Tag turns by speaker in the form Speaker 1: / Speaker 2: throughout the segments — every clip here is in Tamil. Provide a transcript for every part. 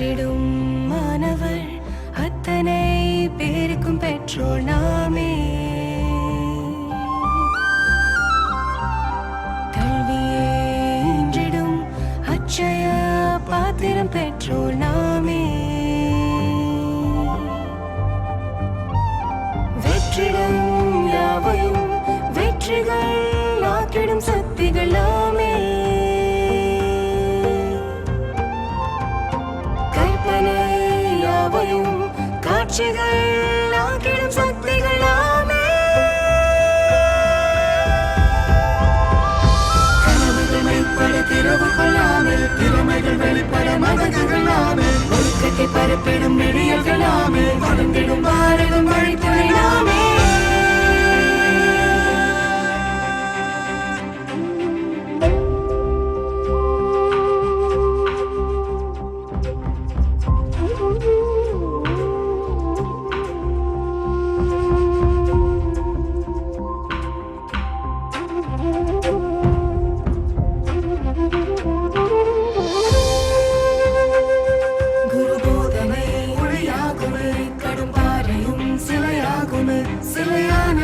Speaker 1: கற்றிடும் மாணவர் அத்தனை பேருக்கும் பெற்றோர் நாமே. கல்வியே இன்றிடும் அச்சய பாத்திரம் பெற்றோர் நாமே. வெற்றிடம் யாவையும் வெற்றிகள் காட்சிகள் நாக்கிடும் சக்திகள் நாமே திறமைகள் வெளிப்பட மதகுகள் நாமே ஒழுக்கத்தை பரப்பிடும் நெடியல்கள் நாமே வளர்ந்திடும் பாரதம் வழித்த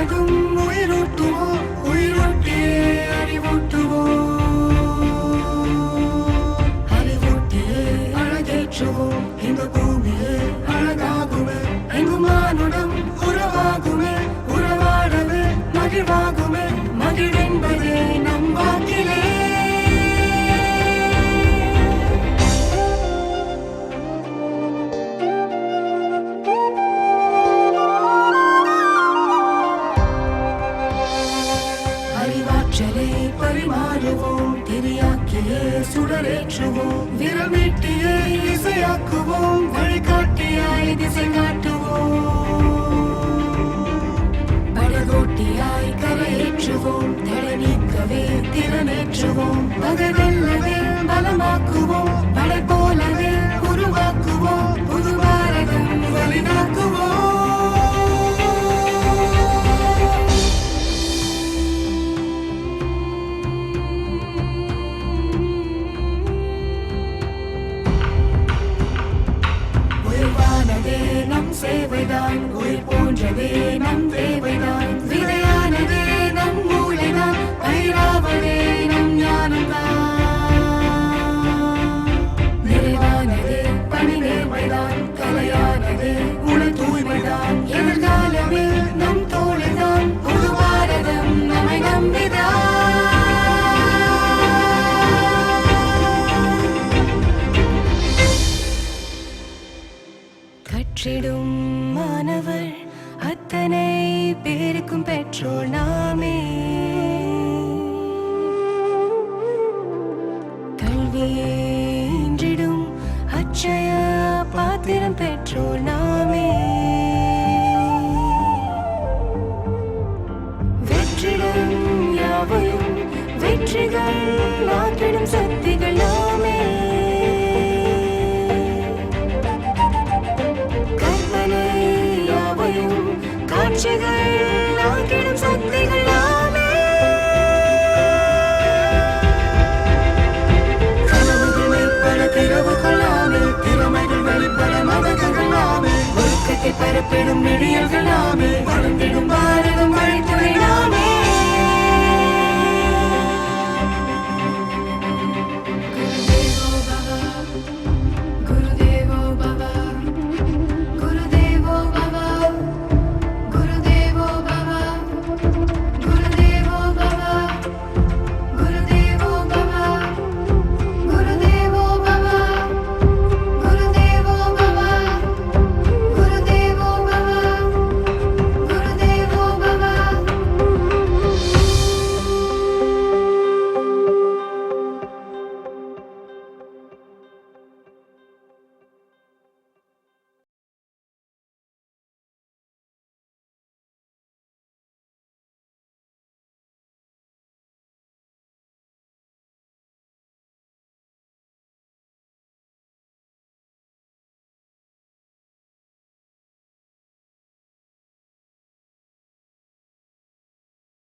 Speaker 1: சிலையானதும் உயிரூட்டுவோம் திரியாக்கியே சுடரேற்றுவோம் விரமீட்டியே இசையாக்குவோம். வழிகாட்டியாய் திசை காட்டுவோம். சேவைதான் உயிர் போன்றதே நம் அத்தனை பேருக்கும் பெற்றோர் நாமே. கல்வியே இன்றிடும் அச்சய பாத்திரம் பெற்றோர் நாமே. வெற்றிடம் யாவையும் வெற்றிகள் ஆக்கிடும் சக்திகள் காட்சிகள் ஆக்கிடும் சக்திகள்.